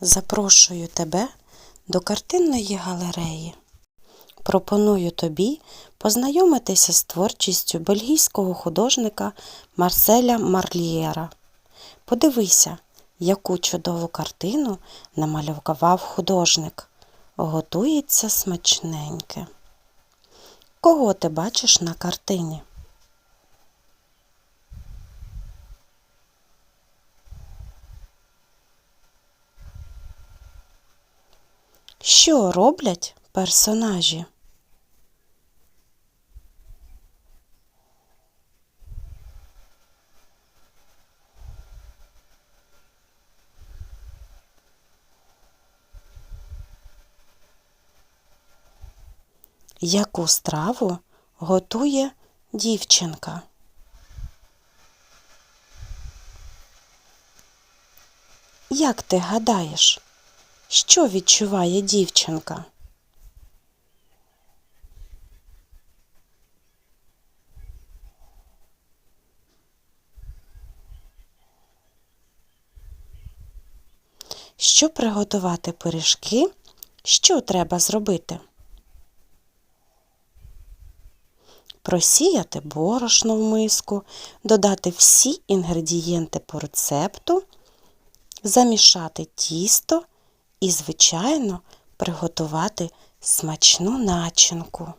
Запрошую тебе до картинної галереї. Пропоную тобі познайомитися з творчістю бельгійського художника Марселя Марлієра. Подивися, яку чудову картину намалював художник. Готується смачненьке. Кого ти бачиш на картині? Що роблять персонажі? Яку страву готує дівчинка? Як ти гадаєш, що відчуває дівчинка? Щоб приготувати пиріжки, що треба зробити? Просіяти борошно в миску, додати всі інгредієнти по рецепту, замішати тісто і, звичайно, приготувати смачну начинку.